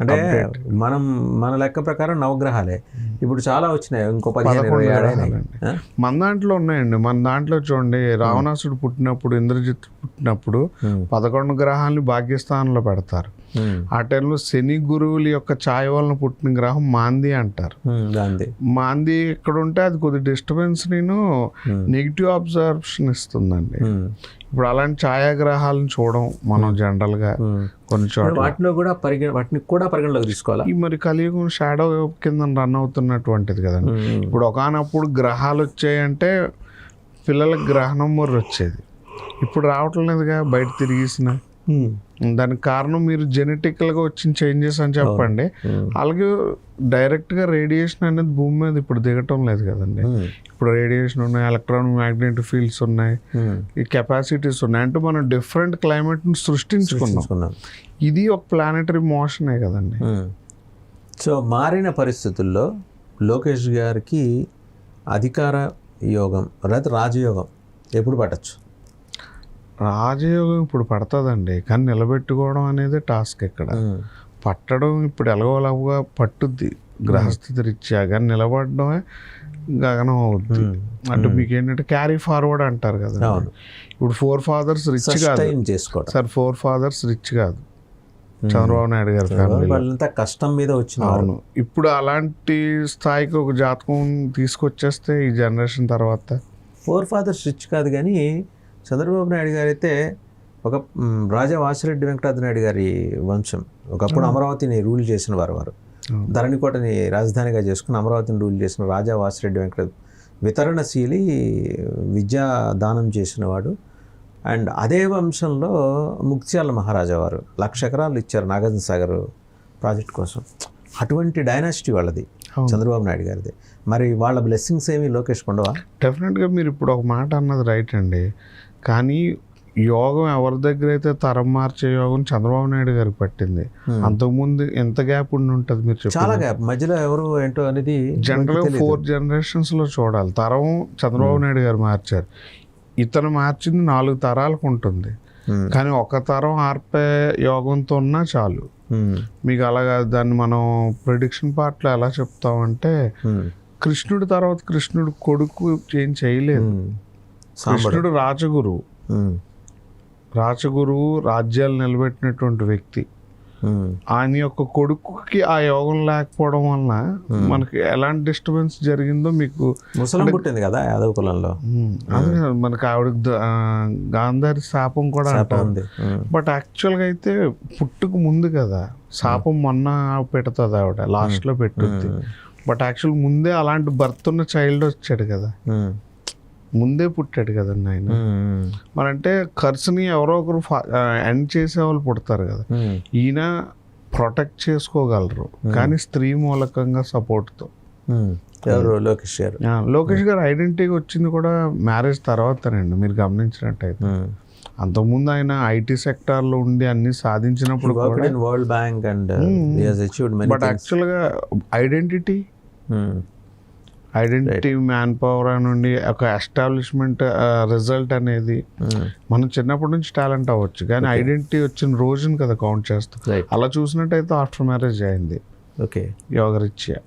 అంటే మనం మన లెక్క ప్రకారం నవగ్రహాలే. ఇప్పుడు చాలా వచ్చినాయి. ఇంకో పదిహేను. మన దాంట్లో ఉన్నాయండి. మన దాంట్లో చూడండి రావణాసుడు పుట్టినప్పుడు ఇంద్రజిత్ పుట్టినప్పుడు ఉమ్, పదకొండు గ్రహాలని భాగ్యస్థానంలో పెడతారు. ఆ టైంలో శని గురువుల యొక్క ఛాయ వలన పుట్టిన గ్రహం మాంది అంటారు. మాంది. ఎక్కడ ఉంటే అది కొద్ది డిస్టర్బెన్స్ నేను నెగిటివ్ అబ్జర్వేషన్ ఇస్తుందండి. ఇప్పుడు అలాంటి ఛాయాగ్రహాలను చూడడం మనం జనరల్గా ఉమ్. కొన్ని చోట్ల. వాటిలో కూడా పరిగణ వాటిని కూడా పరిగణలోకి తీసుకోవాలా? ఈ మరి కలియుగం షాడో కింద రన్ అవుతున్నటువంటిది కదండి. ఇప్పుడు ఒకనప్పుడు గ్రహాలు వచ్చాయంటే పిల్లలకు గ్రహణం మొర్ర వచ్చేది. ఇప్పుడు రావట్లేదుగా బయట తిరిగేసిన. దానికి కారణం మీరు జెనెటికల్గా వచ్చిన చేంజెస్ అని చెప్పండి. అలాగే డైరెక్ట్గా రేడియేషన్ అనేది భూమి మీద ఇప్పుడు దిగటం లేదు కదండి. ఇప్పుడు రేడియేషన్ ఉన్నాయి ఎలక్ట్రాన్ మ్యాగ్నెటిక్ ఫీల్డ్స్ ఉన్నాయి. ఈ కెపాసిటీస్ ఉన్నాయి. అంటే మనం డిఫరెంట్ క్లైమేట్ని సృష్టించుకున్నాం. ఇది ఒక ప్లానటరీ మోషనే కదండి. సో మారిన పరిస్థితుల్లో లోకేష్ గారికి అధికార యోగం లేదా రాజయోగం ఎప్పుడు పట్టచ్చు? రాజయోగం ఇప్పుడు పడుతుందండి. కానీ నిలబెట్టుకోవడం అనేది టాస్క్ ఇక్కడ. పట్టడం ఇప్పుడు ఎలాగోలాగా పట్టుద్ది. గ్రహస్థితి రీత్యా కానీ నిలబడడమే గగనం అవుద్ది. అంటే మీకు ఏంటంటే క్యారీ ఫార్వర్డ్ అంటారు కదా ఇప్పుడు ఫోర్ ఫాదర్స్ రిచ్ కాదు. చేసుకోవడం. సార్ ఫోర్ ఫాదర్స్ రిచ్ కాదు. చంద్రబాబు నాయుడు గారి ఫ్యామిలీ కష్టం మీద వచ్చిన. అవును. ఇప్పుడు అలాంటి స్థాయికి ఒక జాతకం తీసుకొచ్చేస్తే ఈ జనరేషన్ తర్వాత ఫోర్ ఫాదర్స్ రిచ్ కాదు కానీ చంద్రబాబు నాయుడు గారు అయితే ఒక రాజా వాసిరెడ్డి వెంకటాద్రి నాయుడు గారి వంశం. ఒకప్పుడు అమరావతిని రూల్ చేసిన వారు వారు. ధరణికోటని రాజధానిగా చేసుకుని అమరావతిని రూల్ చేసిన రాజా వాసిరెడ్డి వెంకట వితరణశీలి విద్యా దానం చేసిన వాడు. అండ్ అదే వంశంలో ముక్త్యాల మహారాజా వారు. లక్ష ఎకరాలు ఇచ్చారు నాగార్జున సాగర్ ప్రాజెక్ట్ కోసం. అటువంటి డైనాసిటీ వాళ్ళది. చంద్రబాబు నాయుడు గారిది. మరి వాళ్ళ బ్లెస్సింగ్స్ ఏమి లోకేష్ కొండవా? డెఫినెట్గా మీరు ఇప్పుడు ఒక మాట అన్నది రైట్ అండి. కానీ యోగం ఎవరి దగ్గర అయితే తరం మార్చే యోగం చంద్రబాబు నాయుడు గారికి పట్టింది. Hmm. అంతకుముందు ఎంత గ్యాప్ ఉండి ఉంటుంది మీరు చాలా గ్యాప్. మధ్యలో ఎవరు ఏంటో అనేది తెలీదు. ఫోర్ జనరేషన్స్లో చూడాలి. తరం చంద్రబాబు నాయుడు గారు మార్చారు. ఇతను మార్చింది నాలుగు తరాలకు ఉంటుంది. ఉమ్, కానీ ఒక తరం ఆర్పే యోగంతో ఉన్నా చాలు. మీకు అలాగా దాన్ని మనం ప్రిడిక్షన్ పార్ట్లో ఎలా చెప్తామంటే కృష్ణుడి తర్వాత కృష్ణుడు కొడుకు ఏం చేయలేదు. కృష్ణుడు రాజగురువు ఉమ్, రాజగురువు రాజ్యాలు నిలబెట్టినటువంటి వ్యక్తి. ఆయన యొక్క కొడుకుకి ఆ యోగం లేకపోవడం వలన మనకి ఎలాంటి డిస్టర్బెన్స్ జరిగిందో మీకు ముసలం పుట్టింది కదా యాదవ్ కులంలో. మనకి ఆవిడ గాంధారి శాపం కూడా ఉమ్, బట్ యాక్చువల్గా అయితే పుట్టుకు ముందు కదా శాపం మొన్న పెడుతుంది ఆవిడ లాస్ట్లో పెట్టుద్ది. బట్ యాక్చువల్ ముందే అలాంటి బర్త్ ఉన్న చైల్డ్ వచ్చాడు కదా. ముందే పుట్టాడు కదండి ఆయన మరంటే ఖర్చుని ఎవరో ఒకరు ఎండ్ చేసే వాళ్ళు పుడతారు కదా. ఈయన ప్రొటెక్ట్ చేసుకోగలరు. కానీ స్త్రీ మూలకంగా సపోర్ట్తో. ఎవరు? లోకేష్ గారు. లోకేష్ గారు ఐడెంటిటీ వచ్చింది కూడా మ్యారేజ్ తర్వాతనండి మీరు గమనించినట్టయితే. అంతకుముందు ఆయన ఐటీ సెక్టార్లో ఉండి అన్ని సాధించినప్పుడు has achieved many బట్. యాక్చువల్గా ఐడెంటిటీ ఐడెంటిటీ మ్యాన్ పవర్ నుండి ఒక ఎస్టాబ్లిష్మెంట్ రిజల్ట్ అనేది ఉమ్, మనం చిన్నప్పటి నుంచి టాలెంట్ అవ్వచ్చు. కానీ ఐడెంటిటీ వచ్చిన రోజుని కదా కౌంట్ చేస్తాం. అలా చూసినట్టయితే ఆఫ్టర్ మ్యారేజ్ అయింది. ఓకే యోగరీత్యా.